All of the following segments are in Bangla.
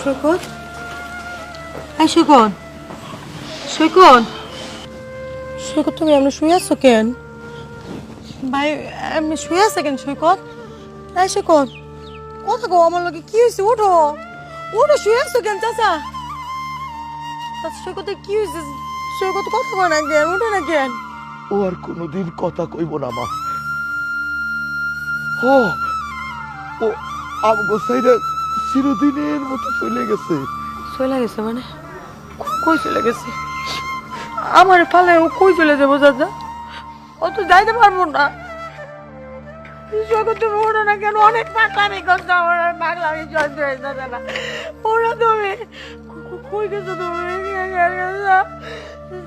সৈকত এই সৈকত সৈকত সৈকত তুমি এমনি শুয়ে আছো কেন? ভাই, এমনি শুয়ে আছে কেন সৈকত এই সৈকত কথা কো আমার লোকে কি হয়েছে উঠো। উঠো, শুয়ে আছো কেন, চাচা? চাচা সৈকত কি হয়েছে সৈকত কথা কয় না কেন, উঠে না কেন? ও আর কোনোদিন কথা কইব না, মা। ও ও, আমগো সাইডে চিরদিনের মতো চলে গেছে। চলে গেছে মানে? কই চলে গেছে? আমার পালে ও কই চলে যাব দাদা ও তো যাইতে পারব না। তুমি ওঠো না কেন? অনেক পাগলামি করছ আমার আর পাগলামি সহ্য হয়ে যাবে না। ওরা তুমি কই গেছো তুমি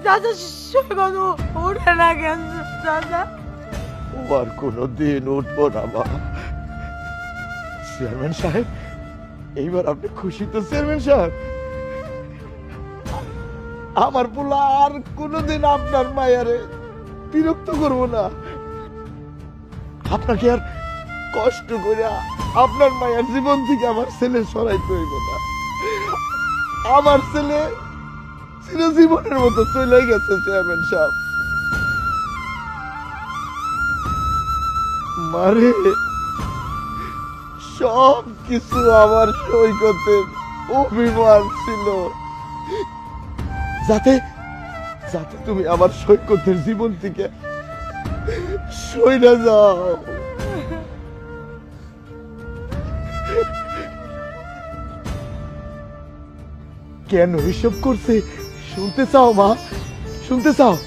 দাদা সৈকত ওঠে না কেন দাদা কোনোদিন উঠবো না মা। চেয়ারম্যান সাহেব এইবার আপনি খুশি তো চেয়ারম্যান সাহেব। আমার পোলা আর কোনোদিন আপনার মায়ারে বিরক্ত করব না। আপনাকে আর কষ্ট করে আপনার মায়ের জীবন থেকে আমার ছেলে সরাইতে হইব না। আমার ছেলে চিরজীবনের মতো চলে গেছে, চেয়ারম্যান সাহেব। মারে সব কিছু আমার সৈকতের অভিমান ছিল। যাতে যাতে তুমি আমার সৈকতের জীবন থেকে সইরা যাও। কেন এসব করছে? শুনতে চাও, মা। শুনতে চাও।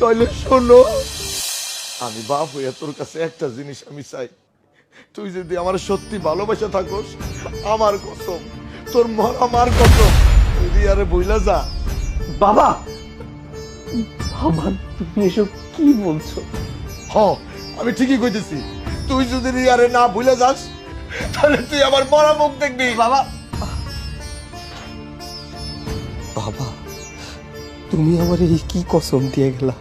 তাহলে শোনো, আমি বাপ হইয়া তোর কাছে একটা জিনিস আমি চাই। তুই যদি আমার সত্যি ভালোবাসা থাকোস আমার কসম তোর মর আমার কসম তুই রিয়ারে বইলা যা। বাবা বাবা তুমি এসব কি বলছো? হ আমি ঠিকই কইতেছি। তুই যদি রিয়ারে না ভুলে যাস তাহলে তুই আমার মরা মুখ দেখবি। বাবা। বাবা তুমি আমার এই কি কসম দিয়ে গেলা?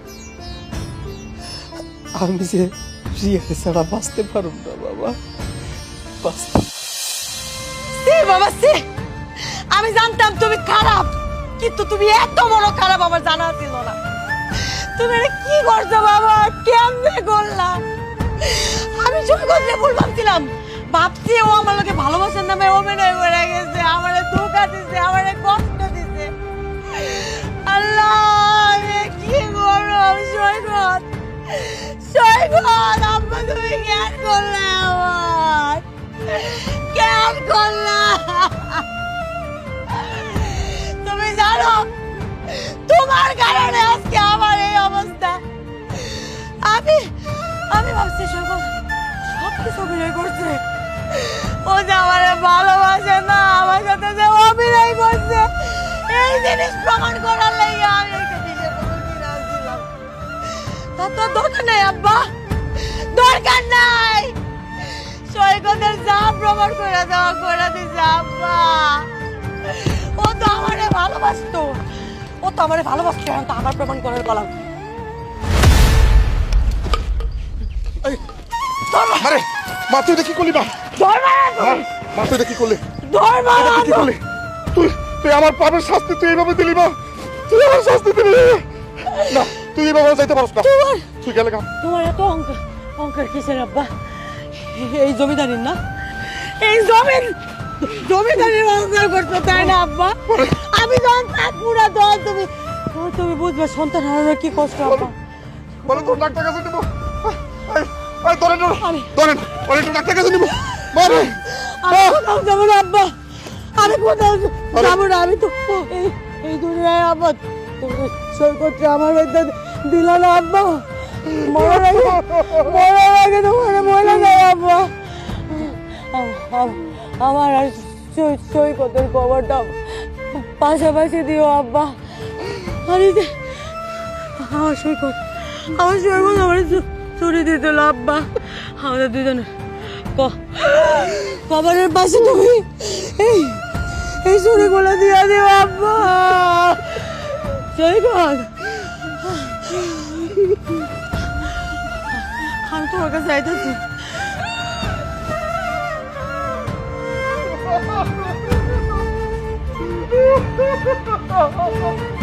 আমি যে রিয়াকে ছাড়া বাঁচতে পারব না, বাবা। বাঁচতে বাবা, সে! আমি জানতাম তুমি খারাপ, কিন্তু তুমি এত বড় খারাপ আমার জানা ছিল না। তুমি কি করছ বাবা? কেমনে করলাম আমি চুপ করলে ভুল ভাবছিলাম ভাবছি ও আমার লোকে ভালোবাসার নামে অভিনয় করে গেছে, আমার ধোকা দিছে, আমারে কষ্ট দিছে। আল্লাহ, আমি কি করলাম সৈকত সৈকত আম্মা তুমি কেন করলে আমার কেন করলাম তুমি জানো তোমার কারণে আজকে আমার এই অবস্থা আমি আমি ভাবছি সব সব কিছু অভিনয় করছে ও যে আমার ভালোবাসে না আমার সাথে যে অভিনয় করছে এই জিনিস প্রমাণ করার লাগে আমি একটা তো দরকার নাই আব্বা। দরকার নাই। সৈকতের যা প্রমাণ করে দেওয়া করে দিছে আব্বা। ও তো আমারে ভালোবাসতো। ও তো আমারে ভালোবাসতো এখন তো আমার প্রমাণ করার কলাম আরে মা তুই কি করলি মা? ধর মা, মা তুই করলি? ধর এটা তুই করলি? তুই তুই আমার পাপের শাস্তি তুই এইভাবে দিলি মা। তুই আমার শাস্তি দিলি। তুই এইভাবে যাইতে পারস না। তোমার তুই গেলে গা। তোমার এত অঙ্কার অঙ্কার কিসের আব্বা? এই জমিদারির না? এই জমিন জমিদারির অঙ্কার করছ তাই না আব্বা? আমি যখন পুরা দল তুমি তুমি বুঝবে সন্তান হারানোর কি কষ্ট আব্বা। বলো তোর ডাক্তার কাছে নিবো। ধরেন ধরেন। একটু ডাক্তার কাছে নিবো। মারে আমি কোথাও যাব না আব্বা। আমি কোথাও যাব না আমি তো এই এই দুনিয়ায় আব্বা সৈকতটা আমার মধ্যে দিল না, আব্বা। মরার মরার আগে তোমার মরে যায় আব্বা। আম- আম- আমার আর সৈকতের খবরটা পাশাপাশি দিও, আব্বা। আরে আমার সৈকত আমার সৈকত আমার চুরি দিত আব্বা। আমাদের দুজনের কবরের পাশে তুমি এই এই চুরিগুলো দিয়ে দিও, আব্বা। গড আমি তোমার কাছে আইতেছি Oh,